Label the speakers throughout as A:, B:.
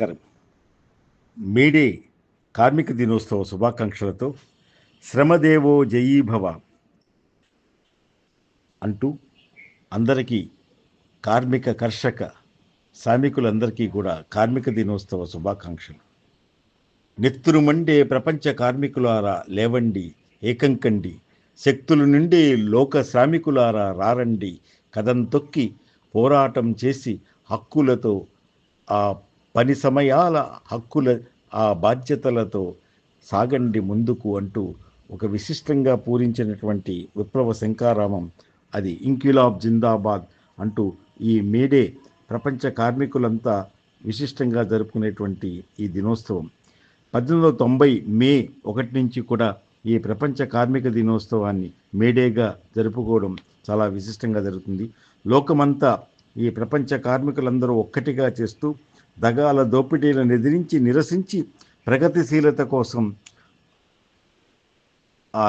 A: నమస్కారం. మేడే కార్మిక దినోత్సవ శుభాకాంక్షలతో శ్రమదేవో జయీభవ అంటూ అందరికీ కార్మిక కర్షక శ్రామికులందరికీ కూడా కార్మిక దినోత్సవ శుభాకాంక్షలు. నెత్తురు మండే ప్రపంచ కార్మికులారా లేవండి ఏకంకండి శక్తులు నుండి లోక శ్రామికులారా రారండి. కథం తొక్కి పోరాటం చేసి హక్కులతో ఆ పని సమయాల హక్కుల ఆ బాధ్యతలతో సాగండి ముందుకు అంటూ ఒక విశిష్టంగా పూరించినటువంటి విప్లవ శంకారామం అది ఇంక్యులాబ్ జిందాబాద్ అంటూ ఈ మేడే ప్రపంచ కార్మికులంతా విశిష్టంగా జరుపుకునేటువంటి ఈ దినోత్సవం. పద్దెనిమిది వందల తొంభై మే ఒకటి నుంచి కూడా ఈ ప్రపంచ కార్మిక దినోత్సవాన్ని మేడేగా జరుపుకోవడం చాలా విశిష్టంగా జరుగుతుంది. లోకమంతా ఈ ప్రపంచ కార్మికులందరూ ఒక్కటిగా చేస్తూ దగాల దోపిడీలను ఎదిరించి నిరసించి ప్రగతిశీలత కోసం ఆ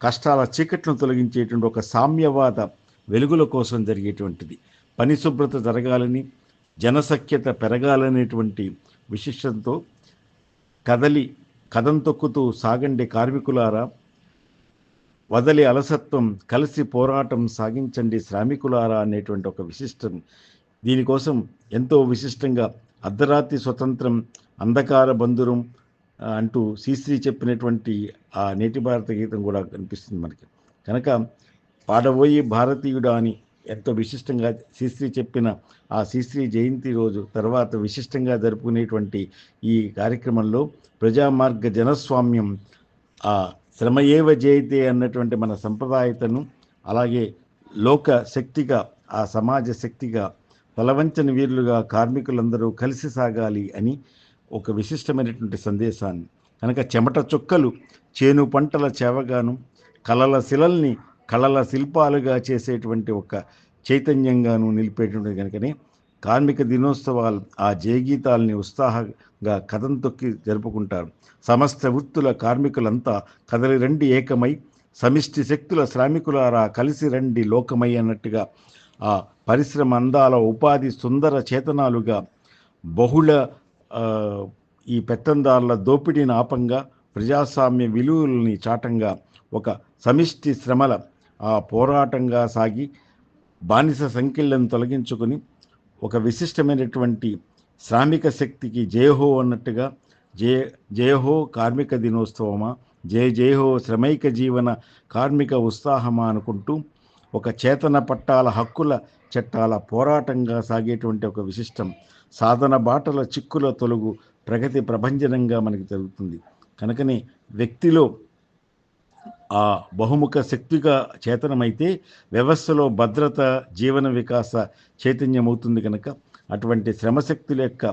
A: కష్టాల చీకట్లను తొలగించేటువంటి ఒక సామ్యవాద వెలుగుల కోసం జరిగేటువంటిది. పనిశుభ్రత జరగాలని జనసఖ్యత పెరగాలనేటువంటి విశిష్టంతో కదలి కథం తొక్కుతూ సాగండి కార్మికులారా. వదలి అలసత్వం కలిసి పోరాటం సాగించండి శ్రామికులారా అనేటువంటి ఒక విశిష్టం దీనికోసం ఎంతో విశిష్టంగా అర్ధరాత్రి స్వతంత్రం అంధకార బంధురం అంటూ శ్రీశ్రీ చెప్పినటువంటి ఆ నేటి భారత గీతం కూడా కనిపిస్తుంది మనకి. కనుక పాడబోయి భారతీయుడా అని ఎంతో విశిష్టంగా శ్రీశ్రీ చెప్పిన ఆ శ్రీశ్రీ జయంతి రోజు తర్వాత విశిష్టంగా జరుపుకునేటువంటి ఈ కార్యక్రమంలో ప్రజామార్గ జనస్వామ్యం ఆ శ్రమయేవ జయతే అన్నటువంటి మన సంప్రదాయతను అలాగే లోక శక్తిగా ఆ సమాజ శక్తిగా తలవంచని వీరులుగా కార్మికులందరూ కలిసి సాగాలి అని ఒక విశిష్టమైనటువంటి సందేశాన్ని. కనుక చెమట చుక్కలు చేను పంటల చేవగాను కలల శిలల్ని కళల శిల్పాలుగా చేసేటువంటి ఒక చైతన్యంగాను నిలిపేటువంటి కనుకనే కార్మిక దినోత్సవాలు ఆ జయగీతాల్ని ఉత్సాహంగా కథం తొక్కి జరుపుకుంటారు. సమస్త వృత్తుల కార్మికులంతా కదలి రండి ఏకమై సమిష్టి శక్తుల శ్రామికులారా కలిసి రండి లోకమై అన్నట్టుగా ఆ పరిశ్రమ అందాల ఉపాధి సుందర చేతనాలుగా బహుళ ఈ పెత్తందారుల దోపిడీని ఆపంగా ప్రజాస్వామ్య విలువలని చాటంగా ఒక సమిష్టి శ్రమల ఆ పోరాటంగా సాగి బానిస సంఖ్యలను తొలగించుకొని ఒక విశిష్టమైనటువంటి శ్రామిక శక్తికి జయహో అన్నట్టుగా జయ జయహో కార్మిక దినోత్సవమా జయ జయహో శ్రమైక జీవన కార్మిక ఉత్సాహమా అనుకుంటూ ఒక చేతన పట్టాల హక్కుల చట్టాల పోరాటంగా సాగేటువంటి ఒక విశిష్టం. సాధన బాటల చిక్కుల తొలుగు ప్రగతి ప్రభంజనంగా మనకి జరుగుతుంది కనుకనే వ్యక్తిలో ఆ బహుముఖ శక్తిగా చేతనమైతే వ్యవస్థలో భద్రత జీవన వికాస చైతన్యమవుతుంది కనుక అటువంటి శ్రమశక్తుల యొక్క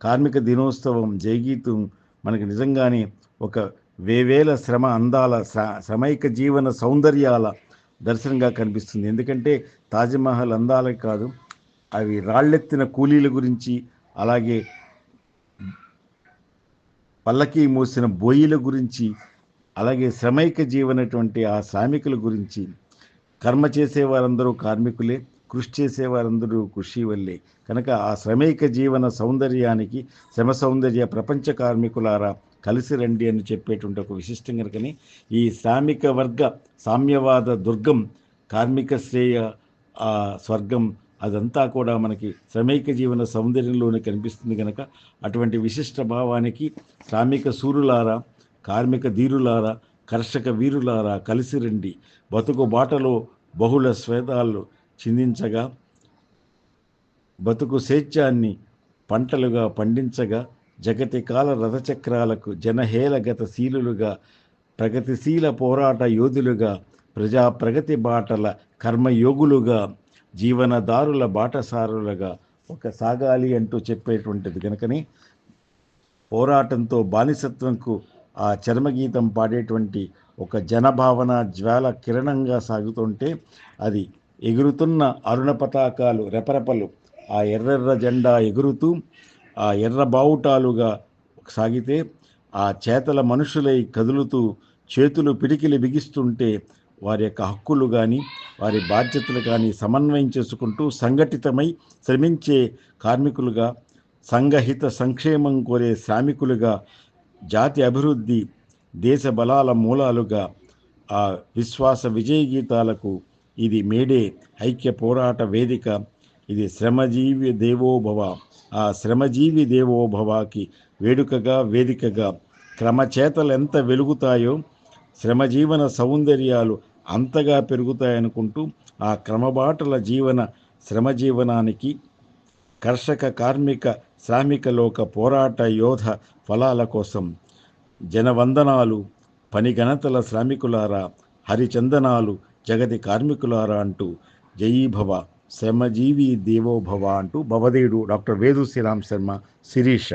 A: కార్మిక దినోత్సవం జయగీతం మనకి నిజంగానే ఒక వేవేల శ్రమ అందాల శ్రమైక జీవన సౌందర్యాల దర్శనంగా కనిపిస్తుంది. ఎందుకంటే తాజ్మహల్ అందాలే కాదు అవి రాళ్ళెత్తిన కూలీల గురించి అలాగే పల్లకి మోసిన బోయిల గురించి అలాగే శ్రమైక జీవనటువంటి ఆ శ్రామికుల గురించి కర్మ చేసేవారందరూ కార్మికులే కృషి చేసేవారందరూ కృషి వల్లే కనుక ఆ శ్రమైక జీవన సౌందర్యానికి శ్రమ సౌందర్య ప్రపంచ కార్మికులారా కలిసి రండి అని చెప్పేటువంటి ఒక విశిష్టం కనుకని ఈ శ్రామిక వర్గ సామ్యవాద దుర్గం కార్మిక శ్రేయ ఆ స్వర్గం అదంతా కూడా మనకి శ్రమైక జీవన సౌందర్యంలోనే కనిపిస్తుంది కనుక అటువంటి విశిష్ట భావానికి శ్రామిక సూరులారా కార్మిక ధీరులారా కర్షక వీరులారా కలిసి రండి. బతుకు బాటలో బహుళ స్వేదాలు చిందించగా బతుకు సేత్యాన్ని పంటలుగా పండించగా జగతి కాల రథచక్రాలకు జనహేల గతశీలులుగా ప్రగతిశీల పోరాట యోధులుగా ప్రజా ప్రగతి బాటల కర్మయోగులుగా జీవనదారుల బాటసారులుగా ఒక సాగాలి అంటూ చెప్పేటువంటిది. కనుకని పోరాటంతో బానిసత్వంకు ఆ చర్మగీతం పాడేటువంటి ఒక జనభావన జ్వాల కిరణంగా సాగుతుంటే అది ఎగురుతున్న అరుణ పతాకాలు రెపరెపలు ఆ ఎర్రెర్ర జెండా ఎగురుతూ ఆ ఎర్ర బావుటాలుగా సాగితే ఆ చేతల మనుషులై కదులుతూ చేతులు పిడికిలి బిగిస్తుంటే వారి యొక్క హక్కులు కానీ వారి బాధ్యతలు కానీ సమన్వయం చేసుకుంటూ సంఘటితమై శ్రమించే కార్మికులుగా సంఘహిత సంక్షేమం కోరే శ్రామికులుగా జాతి అభివృద్ధి దేశ బలాల మూలాలుగా ఆ విశ్వాస విజయ గీతాలకు ఇది మేడే ఐక్య పోరాట వేదిక. ఇది శ్రమజీవి దేవోభవ. ఆ శ్రమజీవి దేవోభవాకి వేడుకగా వేదికగా క్రమచేతలు ఎంత వెలుగుతాయో శ్రమజీవన సౌందర్యాలు అంతగా పెరుగుతాయనుకుంటూ ఆ క్రమబాటల జీవన శ్రమజీవనానికి కర్షక కార్మిక శ్రామిక లోక పోరాట యోధ ఫలాల కోసం జనవందనాలు పనిగణతల శ్రామికులారా హరిచందనాలు జగతి కార్మికులారా అంటూ జయీభవ శ్రమజీవి దేవోభవ అంటూ భవదేవుడు డాక్టర్ వేదు శ్రీరామ్ శర్మ శిరీష.